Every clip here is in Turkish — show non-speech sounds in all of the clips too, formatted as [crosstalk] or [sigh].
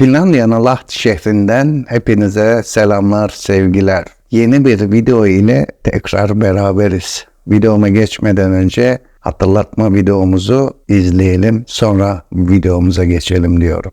Finlandiya'nın Lahti şehrinden hepinize selamlar, sevgiler. Yeni bir video ile tekrar beraberiz. Videoma geçmeden önce hatırlatma videomuzu izleyelim, sonra videomuza geçelim diyorum.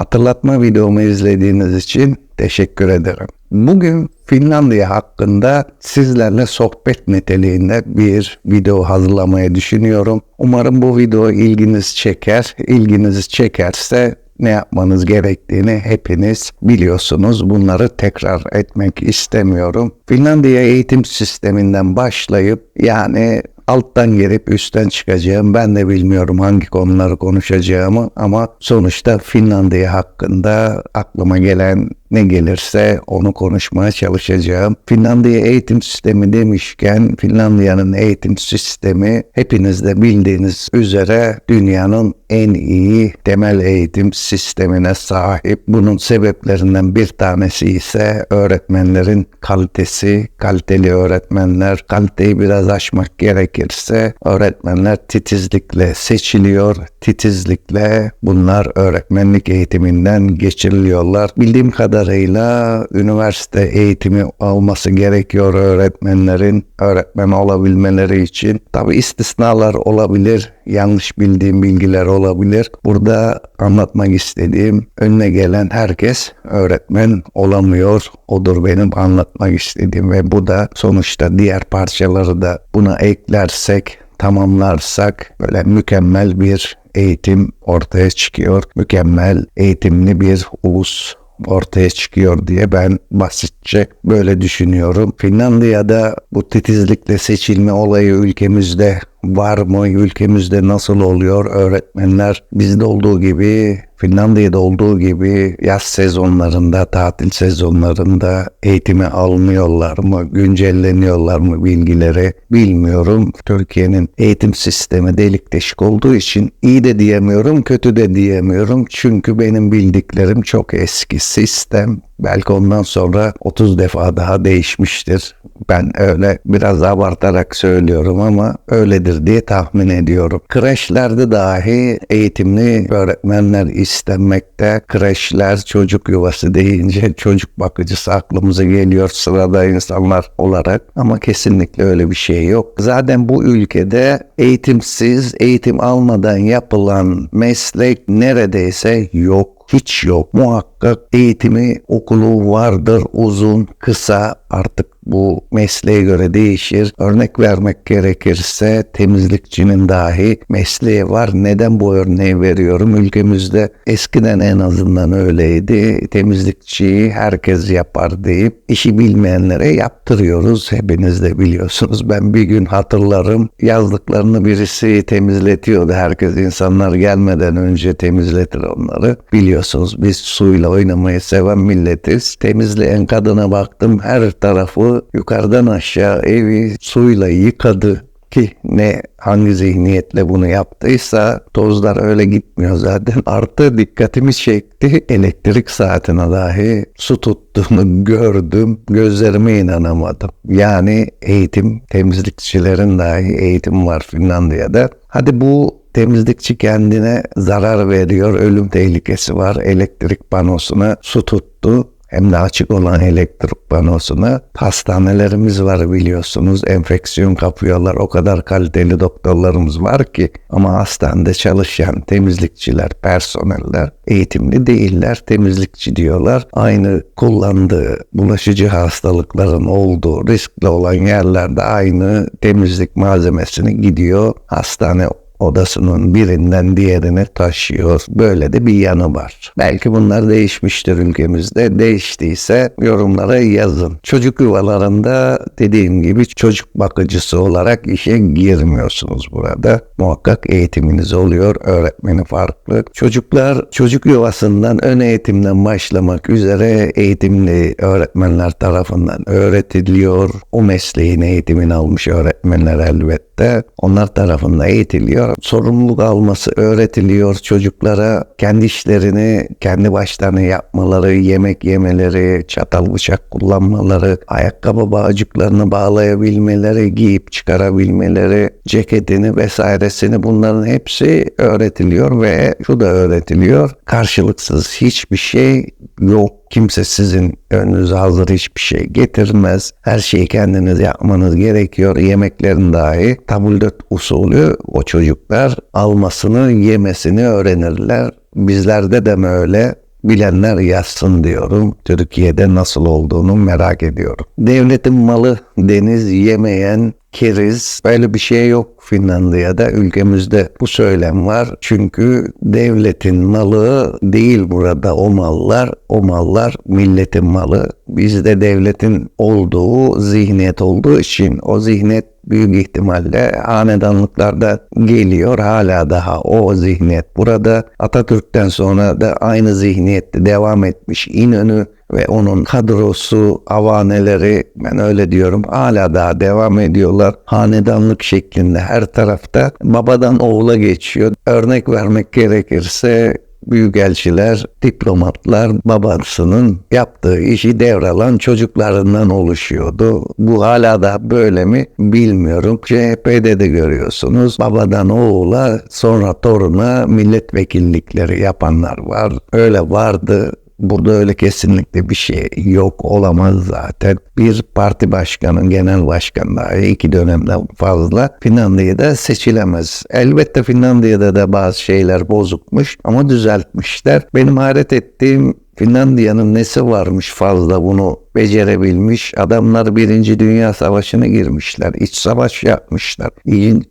Hatırlatma videomu izlediğiniz için teşekkür ederim. Bugün Finlandiya hakkında sizlerle sohbet niteliğinde bir video hazırlamayı düşünüyorum. Umarım bu video ilginizi çeker. İlginizi çekerse ne yapmanız gerektiğini hepiniz biliyorsunuz. Bunları tekrar etmek istemiyorum. Finlandiya eğitim sisteminden başlayıp yani alttan gelip üstten çıkacağım. Ben de bilmiyorum hangi konuları konuşacağımı ama sonuçta Finlandiya hakkında aklıma gelen ne gelirse onu konuşmaya çalışacağım. Finlandiya eğitim sistemi demişken Finlandiya'nın eğitim sistemi hepiniz de bildiğiniz üzere dünyanın en iyi temel eğitim sistemine sahip. Bunun sebeplerinden bir tanesi ise öğretmenlerin kalitesi, kaliteli öğretmenler. Kaliteyi biraz aşmak gerekirse öğretmenler titizlikle seçiliyor. Titizlikle bunlar öğretmenlik eğitiminden geçiriliyorlar. Bildiğim kadarıyla üniversite eğitimi alması gerekiyor öğretmenlerin öğretmen olabilmeleri için. Tabi istisnalar olabilir yanlış bildiğim bilgiler olabilir. Burada anlatmak istediğim önüne gelen herkes öğretmen olamıyor. Odur benim anlatmak istediğim ve bu da sonuçta diğer parçaları da buna eklersek tamamlarsak böyle mükemmel bir eğitim ortaya çıkıyor. Mükemmel eğitimli bir ulus ortaya çıkıyor diye ben basitçe böyle düşünüyorum. Finlandiya'da bu titizlikle seçilme olayı ülkemizde var mı? Ülkemizde nasıl oluyor? Öğretmenler bizde olduğu gibi Finlandiya'da olduğu gibi yaz sezonlarında, tatil sezonlarında eğitimi almıyorlar mı, güncelleniyorlar mı bilgileri bilmiyorum. Türkiye'nin eğitim sistemi delik deşik olduğu için iyi de diyemiyorum, kötü de diyemiyorum. Çünkü benim bildiklerim çok eski sistem. Belki ondan sonra 30 defa daha değişmiştir. Ben öyle biraz abartarak söylüyorum ama öyledir diye tahmin ediyorum. Kreşlerde dahi eğitimli öğretmenler istenmekte. Kreşler çocuk yuvası deyince [laughs] çocuk bakıcısı aklımıza geliyor sırada insanlar olarak ama kesinlikle öyle bir şey yok. Zaten bu ülkede eğitimsiz, eğitim almadan yapılan meslek neredeyse yok hiç yok. Muhakkak eğitimi okulu vardır uzun, kısa artık bu mesleğe göre değişir. Örnek vermek gerekirse temizlikçinin dahi mesleği var. Neden bu örneği veriyorum? Ülkemizde eskiden en azından öyleydi. Temizlikçiyi herkes yapar deyip işi bilmeyenlere yaptırıyoruz. Hepiniz de biliyorsunuz. Ben bir gün hatırlarım yazdıklarını birisi temizletiyordu. Herkes insanlar gelmeden önce temizletir onları. Biliyorsunuz biz suyla oynamayı seven milletiz. Temizleyen kadına baktım her tarafı yukarıdan aşağı evi suyla yıkadı ki ne hangi zihniyetle bunu yaptıysa tozlar öyle gitmiyor zaten. [laughs] Artı dikkatimi çekti elektrik saatine dahi su tuttuğunu [laughs] gördüm. Gözlerime inanamadım. Yani eğitim temizlikçilerin dahi eğitim var Finlandiya'da. Hadi bu temizlikçi kendine zarar veriyor, ölüm tehlikesi var. Elektrik panosuna su tuttu hem de açık olan elektrik panosuna hastanelerimiz var biliyorsunuz. Enfeksiyon kapıyorlar. O kadar kaliteli doktorlarımız var ki ama hastanede çalışan temizlikçiler, personeller eğitimli değiller. Temizlikçi diyorlar. Aynı kullandığı bulaşıcı hastalıkların olduğu riskli olan yerlerde aynı temizlik malzemesini gidiyor hastane odasının birinden diğerine taşıyor. Böyle de bir yanı var. Belki bunlar değişmiştir ülkemizde. Değiştiyse yorumlara yazın. Çocuk yuvalarında dediğim gibi çocuk bakıcısı olarak işe girmiyorsunuz burada. Muhakkak eğitiminiz oluyor. Öğretmeni farklı. Çocuklar çocuk yuvasından ön eğitimden başlamak üzere eğitimli öğretmenler tarafından öğretiliyor. O mesleğin eğitimini almış öğretmenler elbette. Onlar tarafından eğitiliyor. Sorumluluk alması öğretiliyor çocuklara. Kendi işlerini kendi başlarına yapmaları, yemek yemeleri, çatal bıçak kullanmaları, ayakkabı bağcıklarını bağlayabilmeleri, giyip çıkarabilmeleri, ceketini vesairesini bunların hepsi öğretiliyor ve şu da öğretiliyor. Karşılıksız hiçbir şey yok. Kimse sizin önünüze hazır hiçbir şey getirmez. Her şeyi kendiniz yapmanız gerekiyor. Yemeklerin dahi tabldot usulü o çocuklar almasını, yemesini öğrenirler. Bizlerde de mi öyle? Bilenler yazsın diyorum. Türkiye'de nasıl olduğunu merak ediyorum. Devletin malı deniz yemeyen keriz böyle bir şey yok Finlandiya'da ülkemizde bu söylem var. Çünkü devletin malı değil burada o mallar. O mallar milletin malı. Bizde devletin olduğu zihniyet olduğu için o zihniyet büyük ihtimalle hanedanlıklarda geliyor. Hala daha o zihniyet burada. Atatürk'ten sonra da aynı zihniyette devam etmiş İnönü ve onun kadrosu, avaneleri ben öyle diyorum hala daha devam ediyorlar. Hanedanlık şeklinde her tarafta babadan oğula geçiyor. Örnek vermek gerekirse büyükelçiler, diplomatlar babasının yaptığı işi devralan çocuklarından oluşuyordu. Bu hala da böyle mi bilmiyorum. CHP'de de görüyorsunuz. Babadan oğula sonra toruna milletvekillikleri yapanlar var. Öyle vardı. Burada öyle kesinlikle bir şey yok olamaz zaten. Bir parti başkanı, genel başkan dahi iki dönemden fazla Finlandiya'da seçilemez. Elbette Finlandiya'da da bazı şeyler bozukmuş ama düzeltmişler. Benim hayret ettiğim Finlandiya'nın nesi varmış fazla bunu becerebilmiş. Adamlar Birinci Dünya Savaşı'na girmişler. İç savaş yapmışlar.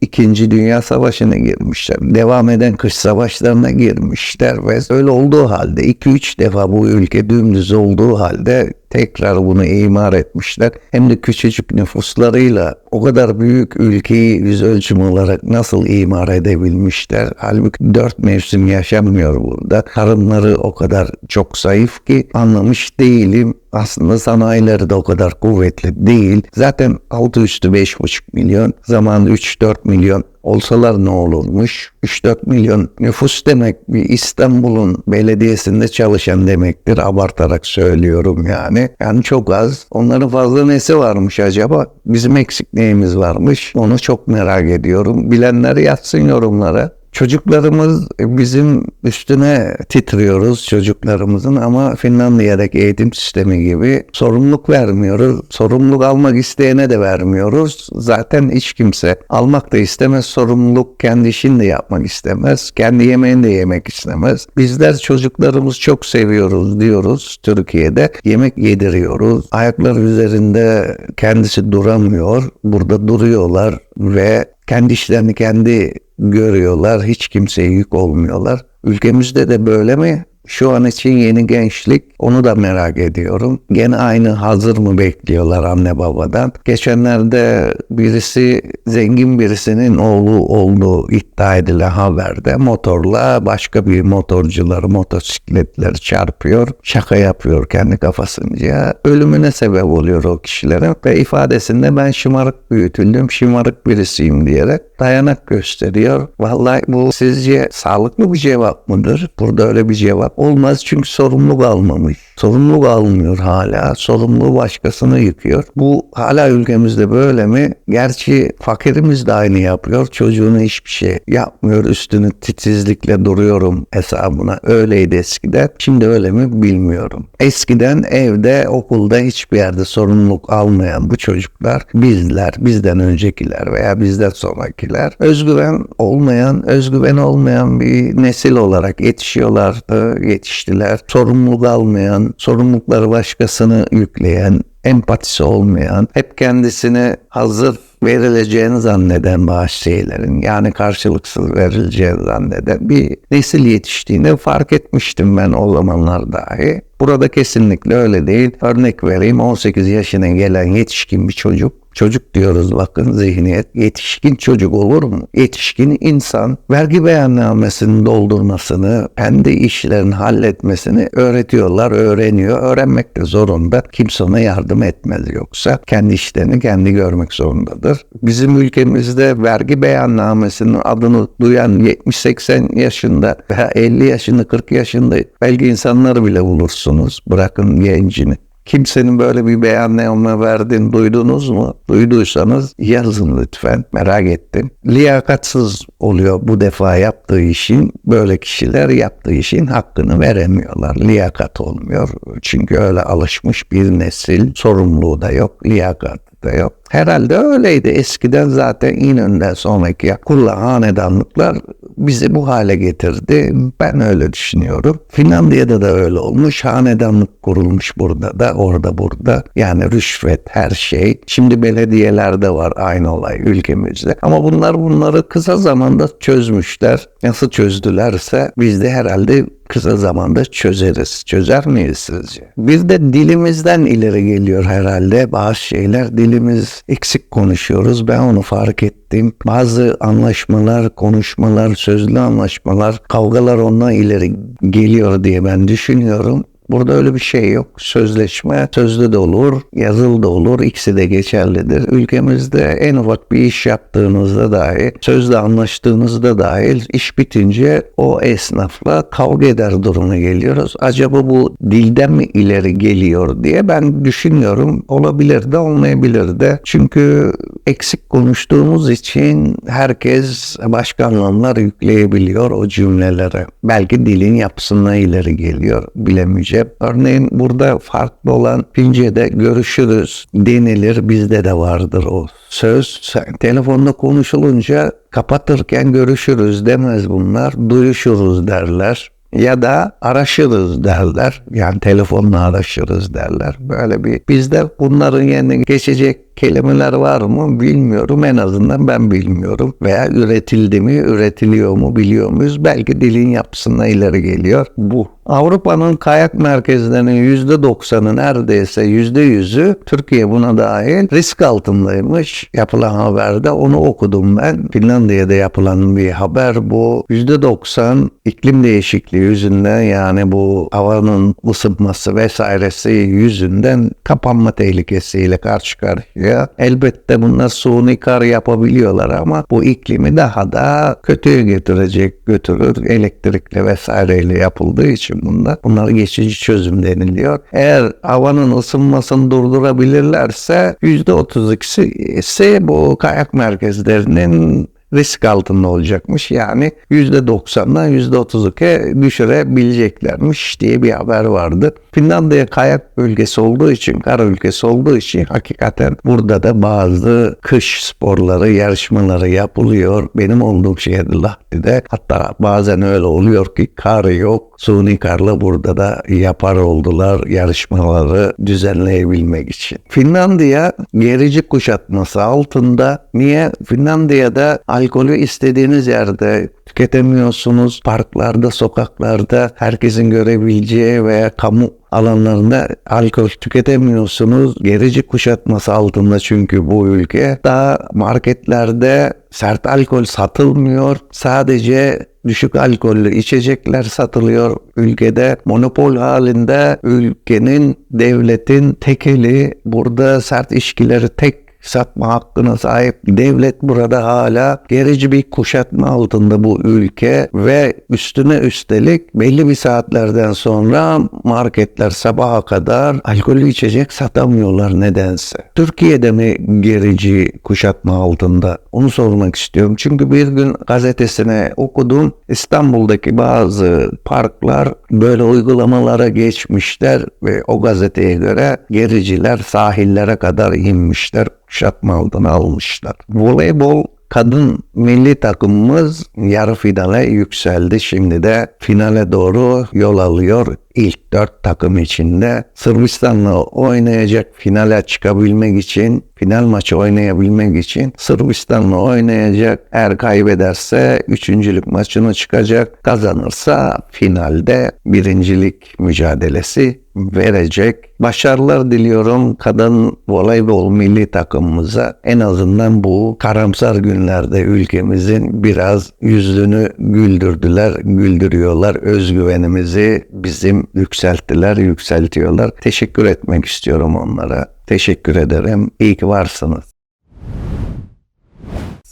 İkinci Dünya Savaşı'na girmişler. Devam eden kış savaşlarına girmişler ve öyle olduğu halde 2-3 defa bu ülke dümdüz olduğu halde tekrar bunu imar etmişler. Hem de küçücük nüfuslarıyla o kadar büyük ülkeyi yüz ölçüm olarak nasıl imar edebilmişler? Halbuki dört mevsim yaşanmıyor burada. Karınları o kadar çok zayıf ki anlamış değilim. Aslında sanayileri de o kadar kuvvetli değil. Zaten altı üstü 5,5 milyon, zaman 3-4 milyon olsalar ne olurmuş? 3-4 milyon nüfus demek bir İstanbul'un belediyesinde çalışan demektir. Abartarak söylüyorum yani. Yani çok az. Onların fazla nesi varmış acaba? Bizim eksik varmış? Onu çok merak ediyorum. Bilenler yatsın yorumlara. Çocuklarımız bizim üstüne titriyoruz çocuklarımızın ama Finlandiya'daki eğitim sistemi gibi sorumluluk vermiyoruz. Sorumluluk almak isteyene de vermiyoruz. Zaten hiç kimse almak da istemez. Sorumluluk kendi işini de yapmak istemez. Kendi yemeğini de yemek istemez. Bizler çocuklarımız çok seviyoruz diyoruz Türkiye'de. Yemek yediriyoruz. Ayaklar üzerinde kendisi duramıyor. Burada duruyorlar ve kendi işlerini kendi görüyorlar. Hiç kimseye yük olmuyorlar. Ülkemizde de böyle mi? Şu an için yeni gençlik onu da merak ediyorum. Gene aynı hazır mı bekliyorlar anne babadan. Geçenlerde birisi zengin birisinin oğlu olduğu iddia edilen haberde motorla başka bir motorcuları motosikletleri çarpıyor. Şaka yapıyor kendi kafasınca. Ölümüne sebep oluyor o kişilerin ve ifadesinde ben şımarık büyütüldüm, şımarık birisiyim diyerek dayanak gösteriyor. Vallahi bu sizce sağlıklı bir cevap mıdır? Burada öyle bir cevap olmaz çünkü sorumluluk almamış. Sorumluluk almıyor hala. Sorumluluğu başkasını yıkıyor. Bu hala ülkemizde böyle mi? Gerçi fakirimiz de aynı yapıyor. Çocuğuna hiçbir şey yapmıyor. Üstünü titizlikle duruyorum hesabına. Öyleydi eskiden. Şimdi öyle mi bilmiyorum. Eskiden evde, okulda hiçbir yerde sorumluluk almayan bu çocuklar bizler, bizden öncekiler veya bizden sonrakiler özgüven olmayan, özgüven olmayan bir nesil olarak yetişiyorlardı, yetiştiler. Sorumluluk almayan, sorumlulukları başkasını yükleyen, empatisi olmayan, hep kendisini hazır verileceğini zanneden bazı şeylerin yani karşılıksız verileceğini zanneden bir nesil yetiştiğini fark etmiştim ben o zamanlar dahi. Burada kesinlikle öyle değil. Örnek vereyim 18 yaşına gelen yetişkin bir çocuk Çocuk diyoruz bakın zihniyet. Yetişkin çocuk olur mu? Yetişkin insan vergi beyannamesini doldurmasını, kendi işlerini halletmesini öğretiyorlar, öğreniyor. Öğrenmek de zorunda. Kimse ona yardım etmez yoksa. Kendi işlerini kendi görmek zorundadır. Bizim ülkemizde vergi beyannamesinin adını duyan 70-80 yaşında veya 50 yaşında 40 yaşında belki insanları bile bulursunuz. Bırakın gencini. Kimsenin böyle bir beyanname verdiğini duydunuz mu? Duyduysanız yazın lütfen. Merak ettim. Liyakatsız oluyor bu defa yaptığı işin. Böyle kişiler yaptığı işin hakkını veremiyorlar. Liyakat olmuyor. Çünkü öyle alışmış bir nesil. Sorumluluğu da yok. Liyakat da yok. Herhalde öyleydi. Eskiden zaten İnönü'nden sonraki kurulan hanedanlıklar bizi bu hale getirdi. Ben öyle düşünüyorum. Finlandiya'da da öyle olmuş. Hanedanlık kurulmuş burada da, orada burada. Yani rüşvet, her şey. Şimdi belediyelerde var aynı olay ülkemizde. Ama bunlar bunları kısa zamanda çözmüşler. Nasıl çözdülerse biz de herhalde kısa zamanda çözeriz. Çözer miyiz sizce? Bir de dilimizden ileri geliyor herhalde. Bazı şeyler dilimiz eksik konuşuyoruz. Ben onu fark ettim. Bazı anlaşmalar, konuşmalar, sözlü anlaşmalar, kavgalar ondan ileri geliyor diye ben düşünüyorum. Burada öyle bir şey yok. Sözleşme sözlü de olur, yazılı da olur. İkisi de geçerlidir. Ülkemizde en ufak bir iş yaptığınızda dahi, sözle anlaştığınızda dahil iş bitince o esnafla kavga eder duruma geliyoruz. Acaba bu dilden mi ileri geliyor diye ben düşünüyorum. Olabilir de olmayabilir de. Çünkü eksik konuştuğumuz için herkes başka anlamlar yükleyebiliyor o cümlelere. Belki dilin yapısına ileri geliyor. Bilemeyeceğim. Örneğin burada farklı olan Fince'de görüşürüz denilir. Bizde de vardır o söz. Telefonda konuşulunca kapatırken görüşürüz demez bunlar. Duyuşuruz derler ya da araşırız derler. Yani telefonla araşırız derler. Böyle bir bizde bunların yerine geçecek kelimeler var mı bilmiyorum. En azından ben bilmiyorum. Veya üretildi mi, üretiliyor mu biliyor muyuz? Belki dilin yapısına ileri geliyor. Bu. Avrupa'nın kayak merkezlerinin %90'ı neredeyse %100'ü Türkiye buna dahil risk altındaymış. Yapılan haberde onu okudum ben. Finlandiya'da yapılan bir haber bu. %90 iklim değişikliği yüzünden yani bu havanın ısınması vesairesi yüzünden kapanma tehlikesiyle karşı karşıya oraya. Elbette bunlar suni kar yapabiliyorlar ama bu iklimi daha da kötüye götürecek, götürür. Elektrikle vesaireyle yapıldığı için bunlar. Bunlar geçici çözüm deniliyor. Eğer havanın ısınmasını durdurabilirlerse %32'si ise bu kayak merkezlerinin risk altında olacakmış. Yani %90'dan %32'ye düşürebileceklermiş diye bir haber vardı. Finlandiya kayak bölgesi olduğu için, kara ülkesi olduğu için hakikaten burada da bazı kış sporları, yarışmaları yapılıyor. Benim olduğum şehir Lahti'de hatta bazen öyle oluyor ki kar yok. Suni karla burada da yapar oldular yarışmaları düzenleyebilmek için. Finlandiya gerici kuşatması altında. Niye? Finlandiya'da alkolü istediğiniz yerde tüketemiyorsunuz. Parklarda, sokaklarda herkesin görebileceği veya kamu alanlarında alkol tüketemiyorsunuz. Gerici kuşatması altında çünkü bu ülke. Daha marketlerde sert alkol satılmıyor. Sadece düşük alkollü içecekler satılıyor ülkede. Monopol halinde ülkenin, devletin tekeli burada sert içkileri tek satma hakkına sahip devlet burada hala gerici bir kuşatma altında bu ülke ve üstüne üstelik belli bir saatlerden sonra marketler sabaha kadar alkollü içecek satamıyorlar nedense. Türkiye'de mi gerici kuşatma altında? Onu sormak istiyorum. Çünkü bir gün gazetesine okudum. İstanbul'daki bazı parklar böyle uygulamalara geçmişler ve o gazeteye göre gericiler sahillere kadar inmişler kuşatma altına almışlar. Voleybol Kadın milli takımımız yarı finale yükseldi. Şimdi de finale doğru yol alıyor. İlk dört takım içinde Sırbistan'la oynayacak finale çıkabilmek için, final maçı oynayabilmek için Sırbistan'la oynayacak. Eğer kaybederse üçüncülük maçına çıkacak. Kazanırsa finalde birincilik mücadelesi verecek. Başarılar diliyorum kadın voleybol milli takımımıza. En azından bu karamsar günlerde ülkemizin biraz yüzünü güldürdüler, güldürüyorlar. Özgüvenimizi bizim yükselttiler, yükseltiyorlar. Teşekkür etmek istiyorum onlara. Teşekkür ederim. İyi ki varsınız.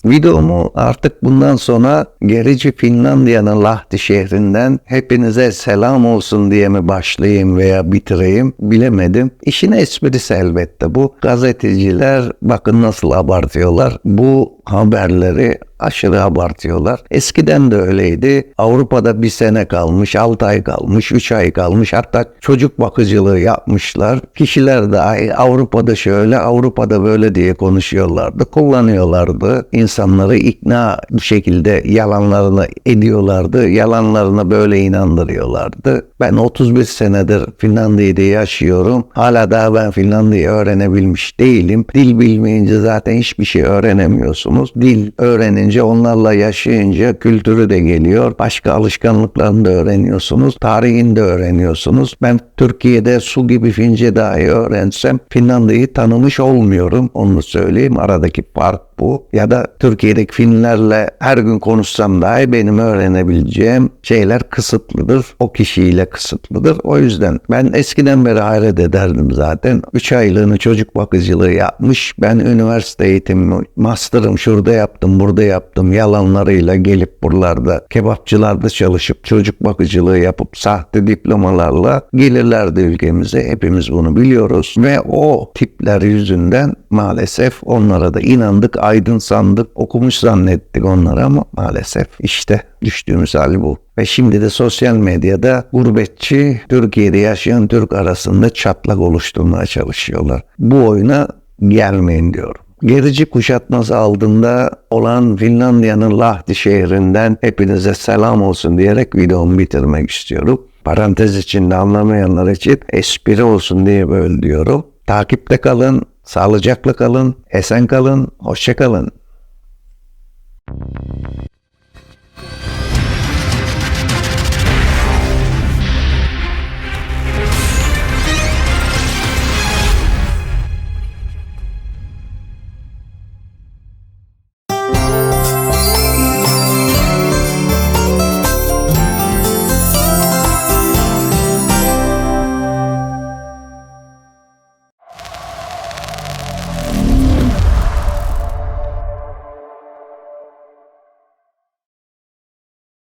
Videomu artık bundan sonra gerici Finlandiya'nın Lahti şehrinden hepinize selam olsun diye mi başlayayım veya bitireyim bilemedim. İşin esprisi elbette bu. Gazeteciler bakın nasıl abartıyorlar. Bu haberleri aşırı abartıyorlar. Eskiden de öyleydi. Avrupa'da bir sene kalmış, 6 ay kalmış, 3 ay kalmış. Hatta çocuk bakıcılığı yapmışlar. Kişiler de Avrupa'da şöyle, Avrupa'da böyle diye konuşuyorlardı. Kullanıyorlardı. İnsanları ikna bu şekilde yalanlarını ediyorlardı. Yalanlarına böyle inandırıyorlardı. Ben 31 senedir Finlandiya'da yaşıyorum. Hala daha ben Finlandiya öğrenebilmiş değilim. Dil bilmeyince zaten hiçbir şey öğrenemiyorsunuz. Dil öğrenince onlarla yaşayınca kültürü de geliyor. Başka alışkanlıklarını da öğreniyorsunuz. Tarihini de öğreniyorsunuz. Ben Türkiye'de su gibi Fince dahi öğrensem Finlandiya'yı tanımış olmuyorum. Onu söyleyeyim. Aradaki fark bu. Ya da Türkiye'deki Finlerle her gün konuşsam dahi benim öğrenebileceğim şeyler kısıtlıdır. O kişiyle kısıtlıdır. O yüzden ben eskiden beri hayret ederdim zaten. 3 aylığını çocuk bakıcılığı yapmış. Ben üniversite eğitimi, master'ım şurada yaptım, burada yaptım. Yalanlarıyla gelip buralarda kebapçılarda çalışıp çocuk bakıcılığı yapıp sahte diplomalarla gelirlerdi ülkemize. Hepimiz bunu biliyoruz. Ve o tipler yüzünden maalesef onlara da inandık, aydın sandık, okumuş zannettik onları ama maalesef işte düştüğümüz hal bu. Ve şimdi de sosyal medyada gurbetçi Türkiye'de yaşayan Türk arasında çatlak oluşturmaya çalışıyorlar. Bu oyuna gelmeyin diyorum. Gerici kuşatması altında olan Finlandiya'nın Lahti şehrinden hepinize selam olsun diyerek videomu bitirmek istiyorum. Parantez içinde anlamayanlar için espri olsun diye böyle diyorum. Takipte kalın, sağlıcakla kalın, esen kalın, hoşça kalın.